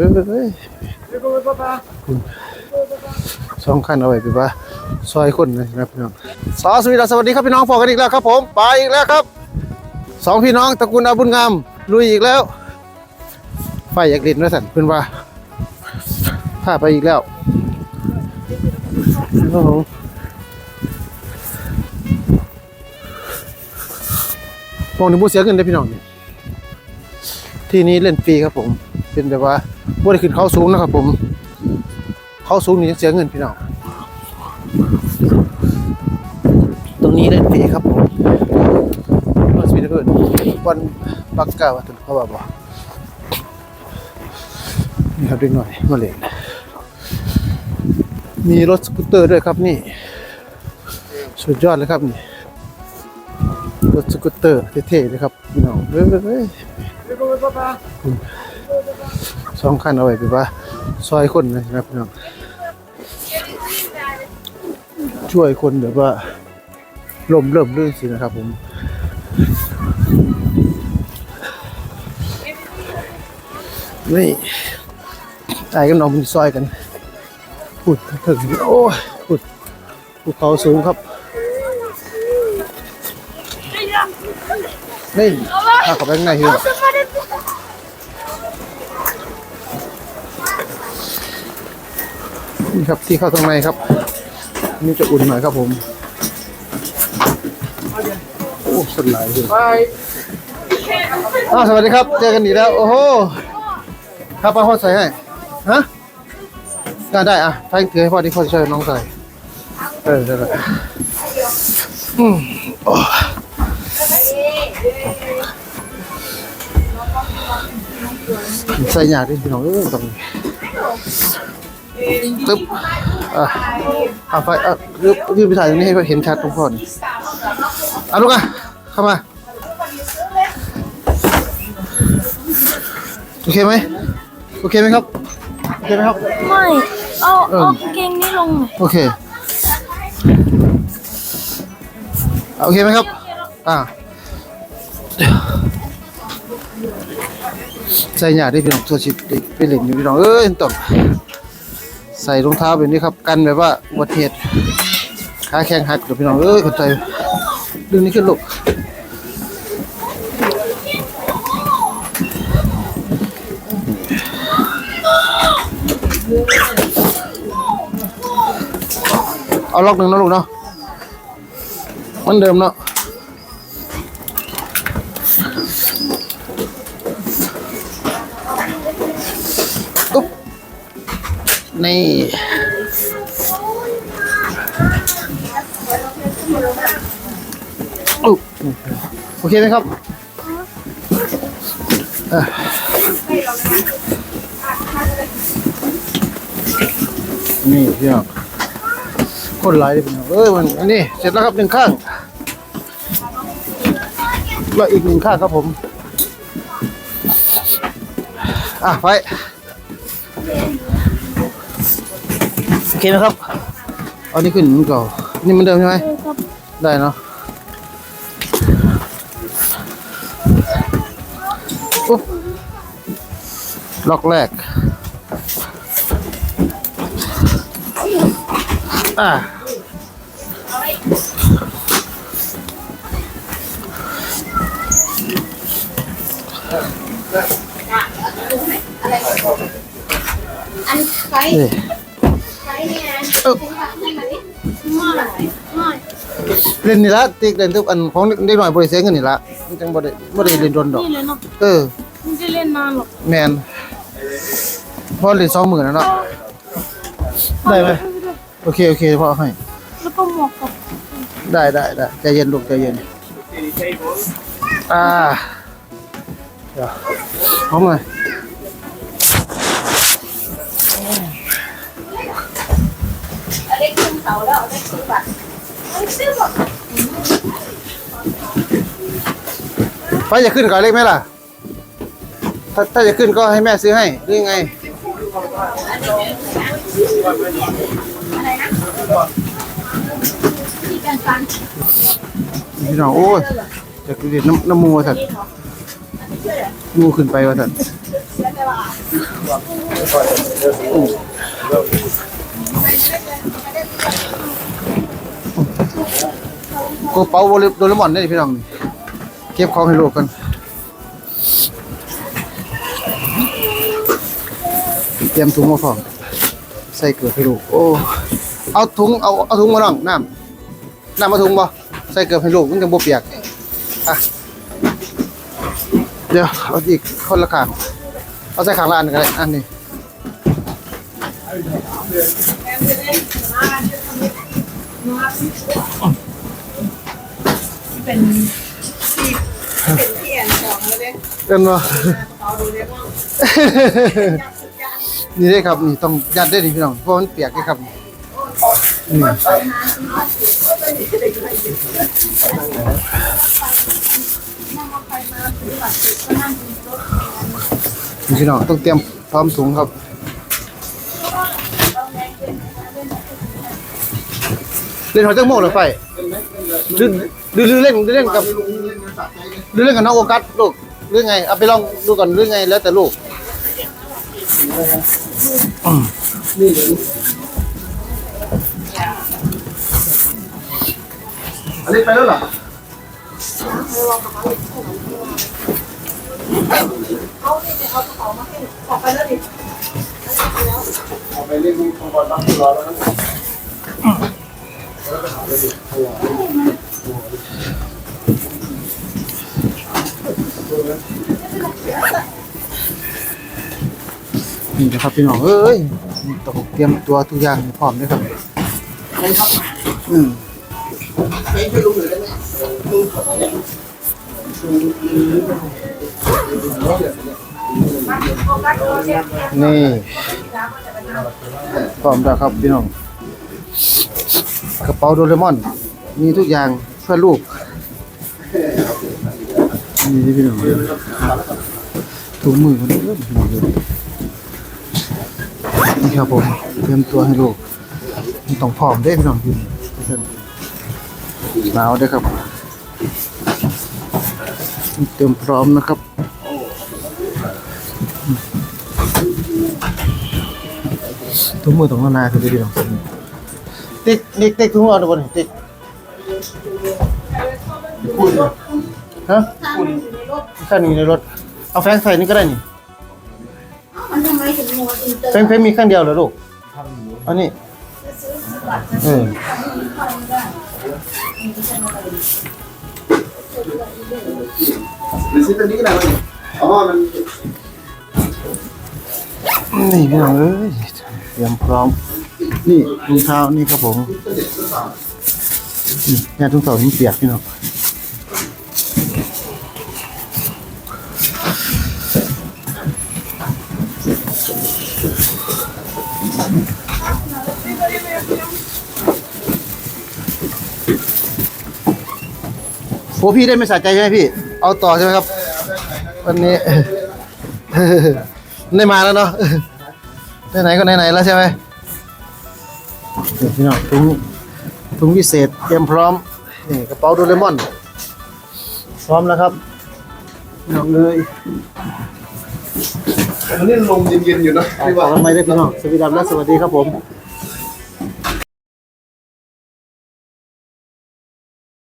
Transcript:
เอ้ยสองคันเอาไว้พี่ว่าซอยคนนะครับพี่น้องสอสวีดาสวัสดีครับพี่น้องพอกันอีกแล้วครับ ผมไปอีกแล้วครับสองพี่น้องตระกูลอาบุญงามลุยอีกแล้ว ไฟอยากเล่นด้วยสันเพื่อนว่าพาไปอีกแล้วโอ้โหมองในบูเสียเงินได้พี่น้องนี่ที่นี้เล่นฟรีครับผม เป็นแบบว่า บ่ได้ขึ้นเขาสูงนะครับผม เขาสูงนี่ยังเสียเงินพี่น้อง ตรงนี้เล่นฟรีครับผมรถสปีดเกินวันปักกาวะถึงเขาบอกบอกนี่ครับเด็กหน่อยมาเล่นมีรถสกูตเตอร์ด้วยครับนี่ สุดยอดเลยครับนี่รถสกูตเตอร์เท่ๆเลยครับพี่น้องเฮ้ย สองคันเอาไว้พี่ว่าซอยคนนะครับพี่น้องช่วยคนแบบว่าลมเริ่มลื่นสินะครับผมนี่ไอ้กับน้องมันซอยกันพูดถึงโอ้ยพูดภูเขาสูงครับนี่ถ้าเขาไปข้างในเฮีย นี่ครับที่เข้าข้างในครับ นี่จะอุ่นหน่อยครับผม โอ้สลายเลยอ้าวสวัสดีครับ เจอกันอีกแล้ว โอ้โห ครับป้าพ่อใส่ให้ ฮะ ได้ได้อะให้ถือให้พ่อที่พ่อจะช่วยน้องใส่ เออได้เลยอืมโอ้ใส่ยากดิพี่น้องเออตรงนี้ ตึ๊บอะเอาไฟอะยืดยืดไปถ่ายตรงนี้ให้เห็นชัดตรงพ่อนี่เอาลูกอะเข้ามา โอเคไหมโอเคไหมครับ โอเคไหมครับ ไม่เอาเออเอากางเกงนี้ลงหน่อยโอเค โอเคไหมครับ อ่าใส่หยาได้พี่น้องตัวชิปไปเล่นอยู่พี่น้องเอ้ยต้อง ใส่รองเท้าแบบนี้ครับ กันแบบว่าอุบัติเหตุขาแข้งหักเดี๋ยวพี่น้องเอ้ยคนใจดึงนี้ขึ้นลูกเอาล็อกหนึ่งนะลูกเนาะมันเดิมเนาะ นี่ โอเคไหมครับนี่พี่น้องคนหลายเลยพี่น้องเอ้ยมันอันนี้เสร็จแล้วครับหนึ่งข้างแล้วอีกหนึ่งข้างครับผม อะไป เคไหมครับเอานี่ขึ้นเหมันเก่า นี่เหมันเดิมใช่ไหมเออครับได้เนาะอุ๊บล็อกแรก อ่าอันใครนี่ใคร เนี่ยเอ้าไม่ไม่ไม่เล่นนี่ละติ๊กเล่นทุกอันของเด็กหน่อยบริเสียเงินนี่ละมันจังบ่ได้บ่ได้เล่นโดนดอก นี่เลยเนาะเออไม่ได้เล่นนานหรอกแมนพอเล่นสองหมื่นแล้วเนาะได้ไหมโอเคโอเคพ่อให้ แล้วก็หมวกกับได้ได้ได้ใจเย็นลูกใจเย็นอ่าเดี๋ยวพร้อมเลย เล็กขึ้นเสาแล้วเล็กซื้อบัตรซื้อบัตรไฟจะขึ้นก่อนเล็กไหมล่ะ ถ้าถ้าจะขึ้นก็ให้แม่ซื้อให้หรือไงพี่น้องโอ้ยจะเรียนน้ำน้ำมูสัตว์มูขึ้นไปว่าสัตว์ กูเป๋าโดเรมอนได้พี่น้องนี่เก็บของให้ลูกกันเตรียมถุงมาพร้อมใส่เกลือให้ลูกโอ้เอาถุงเอาเอาถุงมาน้องน้ำน้ำมาถุงบ่ใส่เกลือให้ลูกมันจะบ่เปียกอะเดี๋ยวเอาอีกคนละขางเอาใส่ขางละอันก็ได้อันนี้ เป็นที่เป็นที่แอนของเลยเนี่ยเอิ้นว่าเอาดูเนี่ยว่านี่ได้ครับนี่ต้องยัดได้ดิพี่น้องเพราะมันเปียกได้ครับนี่นี่พี่น้องต้องเตรียมพร้อมถุงครับ เล่นหอยจังโมงเลยไฟดื้อดื้อดื้อเล่นดื้อเล่นกับดื้อเล่นกับน้องโอกัสลูกหรือไงเอาไปลองดูก่อนหรือไงแล้วแต่ลูกอันนี้ไปแล้วเหรอเอาเนี่ยเอากระเป๋ามาให้ออกไปแล้วดิไปเล่นดูบอลบ้างรอแล้วนะ นี่นะครับพี่น้องเอ้ยต้องเตรียมตัวทุกอย่างพร้อมด้วยครับอืมนี่พร้อมแล้วครับพี่น้อง ระเป๋าโดเรมอน มีทุกอย่างเพื่อลูกนี่พี่น้องถุงมือมันเริ่มหมดนี่ครับผมเตรียมตัวให้ลูกต้องพร้อมได้พี่น้องยืนหนาวด้อครับ เตรียมพร้อมนะครับถุงมือตรงนานาคือดีของผม ติ๊กติ๊กติ๊กถุงมือเอาดูบนติ๊กคุณฮะคุณแค่นี้ในรถ เอาแฟงใส่นี่ก็ได้นี่มันทำไมถึงมัวอินเตอร์แฟงแฟงมีข้างเดียวเหรอลูกอันนี้เออหรือซื้อตัวนี้ก็ได้มั้ยอ๋อมันนี่พี่น้องเอ้ยเตรียมพร้อม นี่รองเท้านี่ครับผมนี่แม่ทุกเสาที่เปียกพี่น้องโอ้พี่ได้ไม่สะใจใช่ไหมพี่ เอาต่อใช่ไหมครับ วันนี้ได้มาแล้วเนาะไหนๆก็ไหนๆแล้วใช่ไหม นี่พี่น้องถุงถุงพิเศษเตรียมพร้อมนี่กระเป๋าโดเรมอน พร้อมแล้วครับพี่น้องเลยอันนี้ลมเย็นๆอยู่นะฝากกันไว้ด้วยพี่น้องสวัสดีครับและสวัสดีครับผม